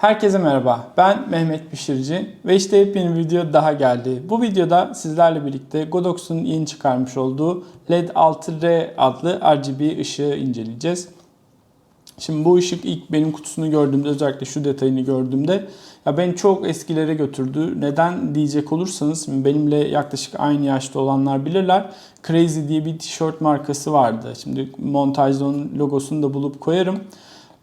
Herkese merhaba. Ben Mehmet Pişirici ve işte yepyeni bir video daha geldi. Bu videoda sizlerle birlikte Godox'un yeni çıkarmış olduğu LED 6R adlı RGB ışığı inceleyeceğiz. Şimdi bu ışık ilk benim kutusunu gördüğümde özellikle şu detayını gördüğümde ya beni çok eskilere götürdü. Neden diyecek olursanız benimle yaklaşık aynı yaşta olanlar bilirler. Crazy diye bir tişört markası vardı. Şimdi montajda onun logosunu da bulup koyarım.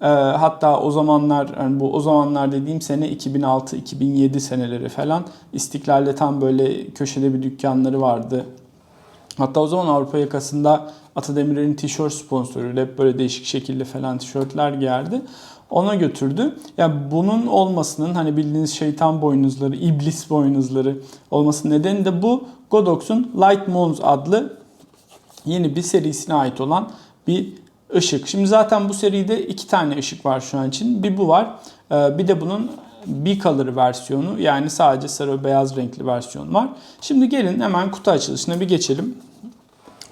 Ee, hatta o zamanlar yani bu o zamanlar dediğim sene 2006-2007 seneleri falan İstiklal'de tam böyle köşede bir dükkanları vardı. Hatta o zaman Avrupa yakasında Atademir'in tişört sponsoruydu. Hep böyle değişik şekilde falan tişörtler giyerdi. Ona götürdü. Ya yani bunun olmasının hani bildiğiniz şeytan boynuzları, iblis boynuzları olmasının nedeni de bu. Godox'un Light Moons adlı yeni bir serisine ait olan bir ışık. Şimdi zaten bu seride iki tane ışık var şu an için. Bir bu var. Ee, Bir de bunun bicolor versiyonu yani sadece sarı ve beyaz renkli versiyon var. Şimdi gelin hemen kutu açılışına bir geçelim.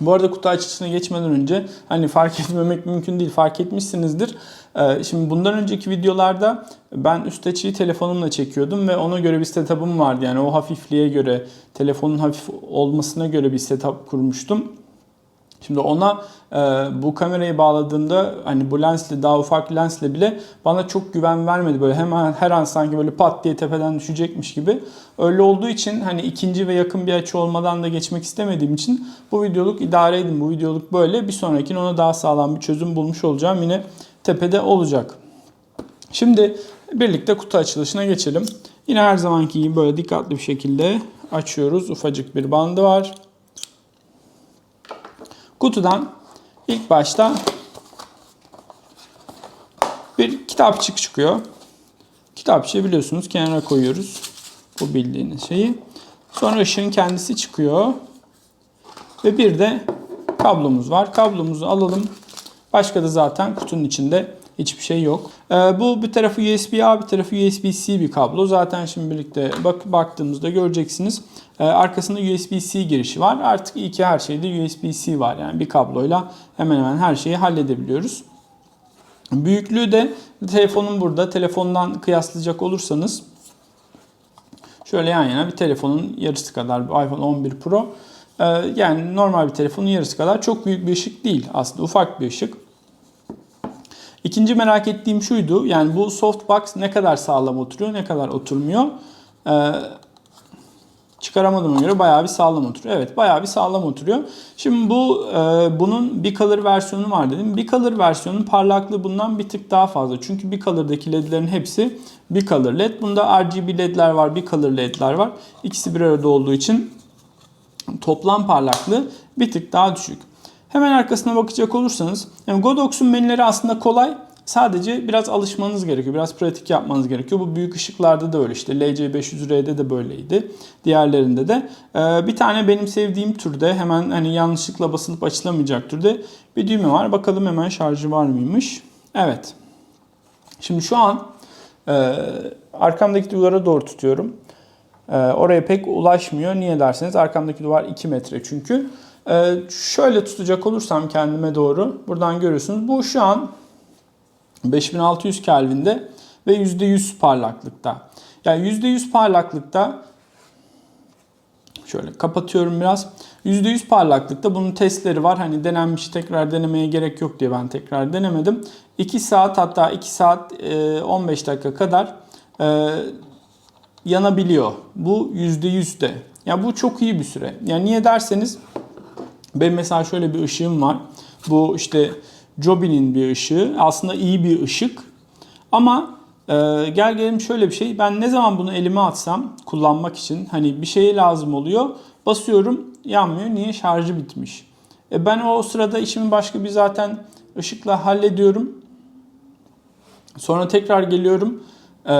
Bu arada kutu açılışına geçmeden önce hani fark etmemek mümkün değil fark etmişsinizdir. Ee, Şimdi bundan önceki videolarda ben üst açıyı telefonumla çekiyordum ve ona göre bir setup'ım vardı. Yani o hafifliğe göre, telefonun hafif olmasına göre bir setup kurmuştum. Şimdi ona e, bu kamerayı bağladığımda hani bu lensle daha ufak lensle bile bana çok güven vermedi. Böyle hemen her an sanki böyle pat diye tepeden düşecekmiş gibi. Öyle olduğu için hani ikinci ve yakın bir açı olmadan da geçmek istemediğim için bu videoluk idare edin. Bu videoluk böyle. Bir sonrakine ona daha sağlam bir çözüm bulmuş olacağım. Yine tepede olacak. Şimdi birlikte kutu açılışına geçelim. Yine her zamanki gibi böyle dikkatli bir şekilde açıyoruz. Ufacık bir bandı var. Kutudan ilk başta bir kitapçık çıkıyor. Kitapçığı biliyorsunuz kenara koyuyoruz. Bu bildiğiniz şeyi. Sonra ışığın kendisi çıkıyor. Ve bir de kablomuz var. Kablomuzu alalım. Başka da zaten kutunun içinde hiçbir şey yok. Ee, bu bir tarafı USB-A bir tarafı USB-C bir kablo. Zaten şimdi birlikte bak baktığımızda göreceksiniz. Ee, arkasında USB-C girişi var. Artık iyi ki her şeyde USB-C var. Yani bir kabloyla hemen hemen her şeyi halledebiliyoruz. Büyüklüğü de telefonun burada. Telefondan kıyaslayacak olursanız şöyle yan yana bir telefonun yarısı kadar iPhone 11 Pro. Ee, yani normal bir telefonun yarısı kadar çok büyük bir ışık değil. Aslında ufak bir ışık. İkinci merak ettiğim şuydu. Yani bu softbox ne kadar sağlam oturuyor, ne kadar oturmuyor. Ee, çıkaramadığıma göre bayağı bir sağlam oturuyor. Evet bayağı bir sağlam oturuyor. Şimdi bu e, bunun Bicolor versiyonu var dedim. Bicolor versiyonun parlaklığı bundan bir tık daha fazla. Çünkü Bicolor'daki ledlerin hepsi Bicolor led. Bunda RGB ledler var, Bicolor ledler var. İkisi bir arada olduğu için toplam parlaklığı bir tık daha düşük. Hemen arkasına bakacak olursanız yani Godox'un menüleri aslında kolay. Sadece biraz alışmanız gerekiyor. Biraz pratik yapmanız gerekiyor. Bu büyük ışıklarda da öyle işte. LC500R'de de böyleydi. Diğerlerinde de. Ee, bir tane benim sevdiğim türde hemen hani yanlışlıkla basılıp açılamayacak türde bir düğme var. Bakalım hemen şarjı var mıymış? Evet. Şimdi şu an e, arkamdaki duvara doğru tutuyorum. E, oraya pek ulaşmıyor. Niye derseniz arkamdaki duvar 2 metre çünkü. Ee, şöyle tutacak olursam kendime doğru buradan görüyorsunuz. Bu şu an 5600 Kelvin'de ve %100 parlaklıkta. Yani %100 parlaklıkta şöyle kapatıyorum biraz. %100 parlaklıkta bunun testleri var. Hani denenmiş tekrar denemeye gerek yok diye ben tekrar denemedim. 2 saat hatta 2 saat 15 dakika kadar e, yanabiliyor. Bu %100 de. Yani bu çok iyi bir süre. Yani niye derseniz benim mesela şöyle bir ışığım var. Bu işte Joby'nin bir ışığı. Aslında iyi bir ışık. Ama e, gel gelelim şöyle bir şey. Ben ne zaman bunu elime atsam kullanmak için hani bir şeye lazım oluyor. Basıyorum yanmıyor. Niye? Şarjı bitmiş. E ben o sırada işimi başka bir zaten ışıkla hallediyorum. Sonra tekrar geliyorum. E,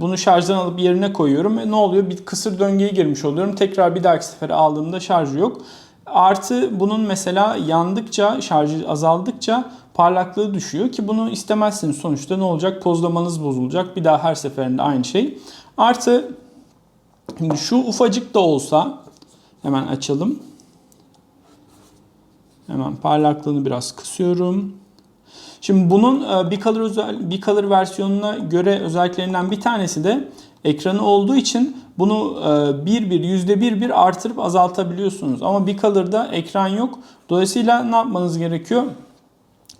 bunu şarjdan alıp yerine koyuyorum. E ne oluyor? Bir kısır döngüye girmiş oluyorum. Tekrar bir dahaki sefere aldığımda şarjı yok. Artı bunun mesela yandıkça, şarjı azaldıkça parlaklığı düşüyor ki bunu istemezsiniz. Sonuçta ne olacak? Tozlamanız bozulacak. Bir daha her seferinde aynı şey. Artı şu ufacık da olsa hemen açalım. Hemen parlaklığını biraz kısıyorum. Şimdi bunun e, bir color özel bir color versiyonuna göre özelliklerinden bir tanesi de ekranı olduğu için bunu e, bir bir yüzde bir bir artırıp azaltabiliyorsunuz. Ama bir color'da ekran yok. Dolayısıyla ne yapmanız gerekiyor?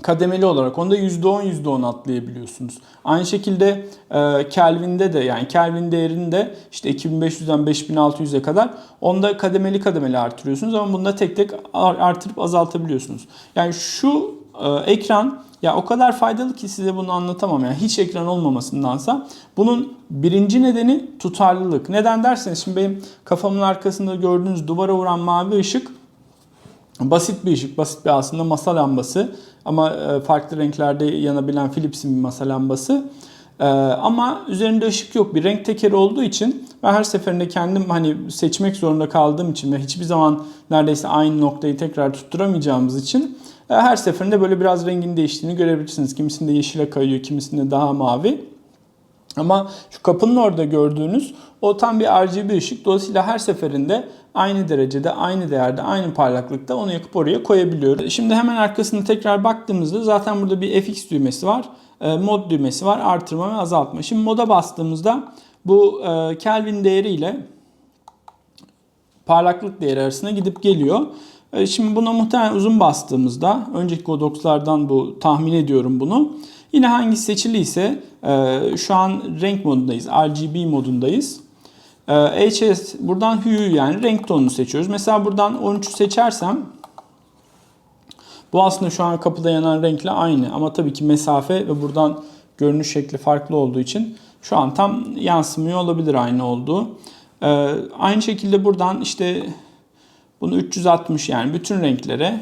kademeli olarak onda %10 %10 atlayabiliyorsunuz. Aynı şekilde e, Kelvin'de de yani Kelvin değerinde işte 2500'den 5600'e kadar onda kademeli kademeli artırıyorsunuz ama bunda tek tek artırıp azaltabiliyorsunuz. Yani şu e, ekran ya o kadar faydalı ki size bunu anlatamam. Yani hiç ekran olmamasındansa bunun birinci nedeni tutarlılık. Neden derseniz şimdi benim kafamın arkasında gördüğünüz duvara vuran mavi ışık basit bir ışık, basit bir aslında masa lambası ama e, farklı renklerde yanabilen Philips'in bir masa lambası. E, ama üzerinde ışık yok. Bir renk tekeri olduğu için ben her seferinde kendim hani seçmek zorunda kaldığım için ve hiçbir zaman neredeyse aynı noktayı tekrar tutturamayacağımız için e, her seferinde böyle biraz rengin değiştiğini görebilirsiniz. Kimisinde yeşile kayıyor, kimisinde daha mavi. Ama şu kapının orada gördüğünüz o tam bir RGB ışık. Dolayısıyla her seferinde aynı derecede, aynı değerde, aynı parlaklıkta onu yakıp oraya koyabiliyoruz. Şimdi hemen arkasını tekrar baktığımızda zaten burada bir FX düğmesi var. E, mod düğmesi var. Artırma ve azaltma. Şimdi moda bastığımızda bu e, Kelvin değeri ile parlaklık değeri arasında gidip geliyor. E, şimdi buna muhtemelen uzun bastığımızda, önceki Godox'lardan bu tahmin ediyorum bunu. Yine hangisi seçiliyse şu an renk modundayız, RGB modundayız. HS buradan hue yani renk tonunu seçiyoruz. Mesela buradan 13'ü seçersem bu aslında şu an kapıda yanan renkle aynı ama tabii ki mesafe ve buradan görünüş şekli farklı olduğu için şu an tam yansımıyor olabilir aynı olduğu. Ee, aynı şekilde buradan işte bunu 360 yani bütün renklere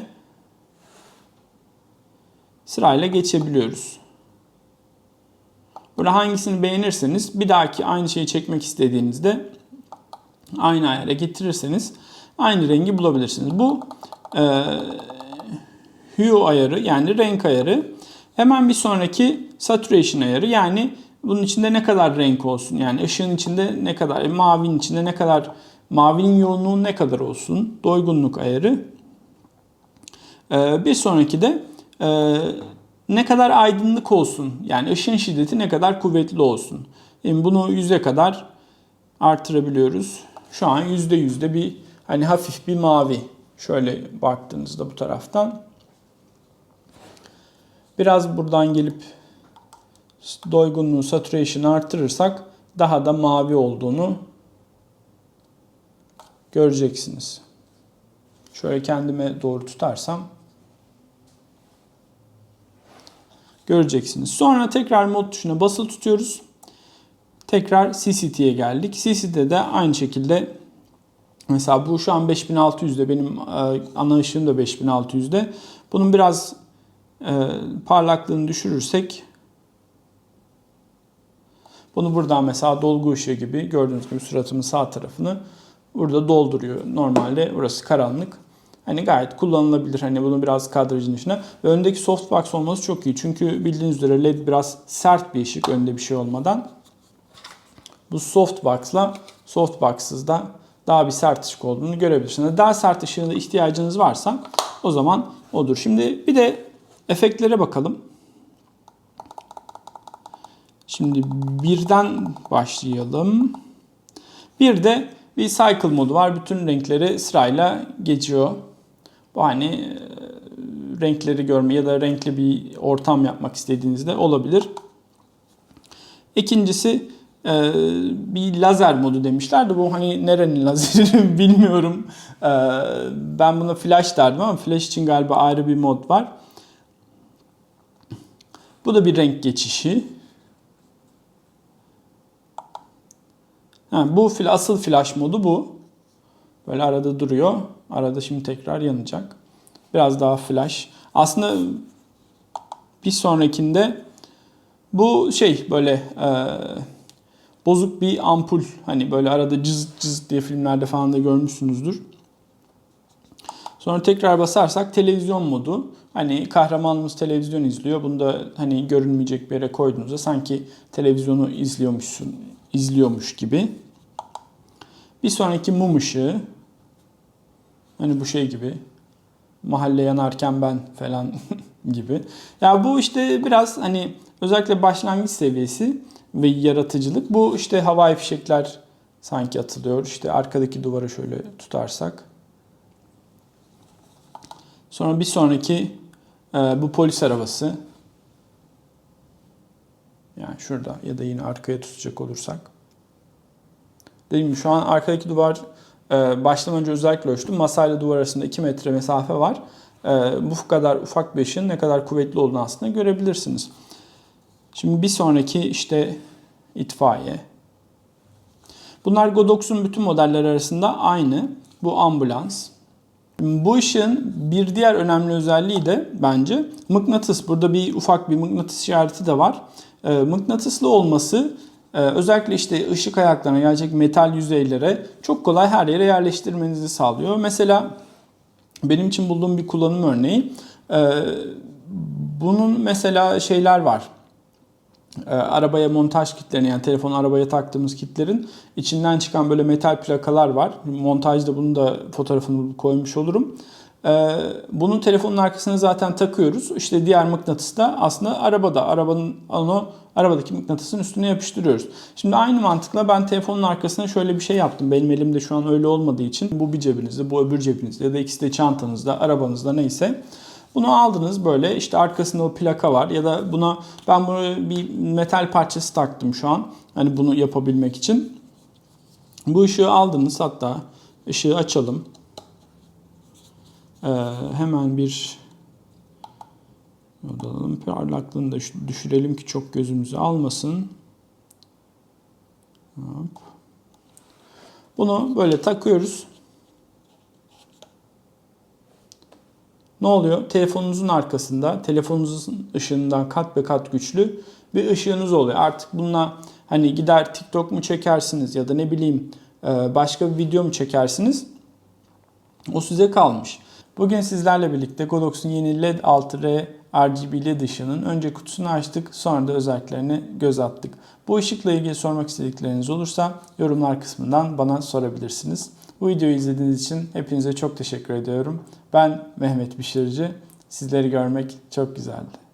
sırayla geçebiliyoruz. Burada hangisini beğenirseniz bir dahaki aynı şeyi çekmek istediğinizde aynı ayara getirirseniz aynı rengi bulabilirsiniz. Bu e, hue ayarı yani renk ayarı. Hemen bir sonraki saturation ayarı yani bunun içinde ne kadar renk olsun yani ışığın içinde ne kadar mavinin içinde ne kadar mavinin yoğunluğu ne kadar olsun doygunluk ayarı. E, bir sonraki de e, ne kadar aydınlık olsun yani ışın şiddeti ne kadar kuvvetli olsun. Yani bunu yüze kadar artırabiliyoruz. Şu an yüzde yüzde bir hani hafif bir mavi. Şöyle baktığınızda bu taraftan. Biraz buradan gelip doygunluğu, saturation artırırsak daha da mavi olduğunu göreceksiniz. Şöyle kendime doğru tutarsam göreceksiniz. Sonra tekrar mod tuşuna basılı tutuyoruz. Tekrar CCT'ye geldik. CCT'de de aynı şekilde mesela bu şu an 5600'de benim e, ana ışığım da 5600'de. Bunun biraz e, parlaklığını düşürürsek bunu buradan mesela dolgu ışığı gibi gördüğünüz gibi suratımın sağ tarafını burada dolduruyor. Normalde burası karanlık. Hani gayet kullanılabilir. Hani bunu biraz kadrajın dışına. Ve öndeki softbox olması çok iyi. Çünkü bildiğiniz üzere LED biraz sert bir ışık önde bir şey olmadan. Bu softbox'la softbox'sız da daha bir sert ışık olduğunu görebilirsiniz. Daha sert ışığına ihtiyacınız varsa o zaman odur. Şimdi bir de efektlere bakalım. Şimdi birden başlayalım. Bir de bir cycle modu var. Bütün renkleri sırayla geçiyor. Bu hani e, renkleri görme ya da renkli bir ortam yapmak istediğinizde olabilir. İkincisi e, bir lazer modu demişlerdi. Bu hani nerenin lazeri bilmiyorum. E, ben buna flash derdim ama flash için galiba ayrı bir mod var. Bu da bir renk geçişi. Ha, bu asıl flash modu bu. Böyle arada duruyor. Arada şimdi tekrar yanacak. Biraz daha flash. Aslında bir sonrakinde bu şey böyle e, bozuk bir ampul. Hani böyle arada cız cız diye filmlerde falan da görmüşsünüzdür. Sonra tekrar basarsak televizyon modu. Hani kahramanımız televizyon izliyor. Bunu da hani görünmeyecek bir yere koyduğunuzda sanki televizyonu izliyormuşsun, izliyormuş gibi. Bir sonraki mum ışığı. Hani bu şey gibi. Mahalle yanarken ben falan. gibi. Ya bu işte biraz hani özellikle başlangıç seviyesi ve yaratıcılık. Bu işte havai fişekler sanki atılıyor. İşte arkadaki duvara şöyle tutarsak. Sonra bir sonraki bu polis arabası. Yani şurada ya da yine arkaya tutacak olursak. Dediğim gibi şu an arkadaki duvar e, başlamadan önce özellikle ölçtüm. Masayla duvar arasında 2 metre mesafe var. E, bu kadar ufak bir ışığın ne kadar kuvvetli olduğunu aslında görebilirsiniz. Şimdi bir sonraki işte itfaiye. Bunlar Godox'un bütün modelleri arasında aynı. Bu ambulans. Bu ışığın bir diğer önemli özelliği de bence mıknatıs. Burada bir ufak bir mıknatıs işareti de var. E, mıknatıslı olması e, özellikle işte ışık ayaklarına gelecek metal yüzeylere çok kolay her yere yerleştirmenizi sağlıyor. Mesela benim için bulduğum bir kullanım örneği. e, bunun mesela şeyler var. E, arabaya montaj kitlerini yani telefonu arabaya taktığımız kitlerin içinden çıkan böyle metal plakalar var. Montajda bunu da fotoğrafını koymuş olurum. E, bunu telefonun arkasına zaten takıyoruz. İşte diğer mıknatıs da aslında arabada. Arabanın onu arabadaki mıknatısın üstüne yapıştırıyoruz. Şimdi aynı mantıkla ben telefonun arkasına şöyle bir şey yaptım. Benim elimde şu an öyle olmadığı için bu bir cebinizde, bu öbür cebinizde ya da ikisi de çantanızda, arabanızda neyse. Bunu aldınız böyle işte arkasında o plaka var ya da buna ben bunu bir metal parçası taktım şu an. Hani bunu yapabilmek için. Bu ışığı aldınız hatta ışığı açalım. Ee, hemen bir alalım. Parlaklığını da düşürelim ki çok gözümüzü almasın. Hop. Bunu böyle takıyoruz. Oluyor? Telefonunuzun arkasında, telefonunuzun ışığından kat be kat güçlü bir ışığınız oluyor. Artık bununla hani gider TikTok mu çekersiniz ya da ne bileyim e, başka bir video mu çekersiniz? O size kalmış. Bugün sizlerle birlikte Godox'un yeni LED 6R RGB LED ışığının önce kutusunu açtık sonra da özelliklerine göz attık. Bu ışıkla ilgili sormak istedikleriniz olursa yorumlar kısmından bana sorabilirsiniz. Bu videoyu izlediğiniz için hepinize çok teşekkür ediyorum. Ben Mehmet Bişirci. Sizleri görmek çok güzeldi.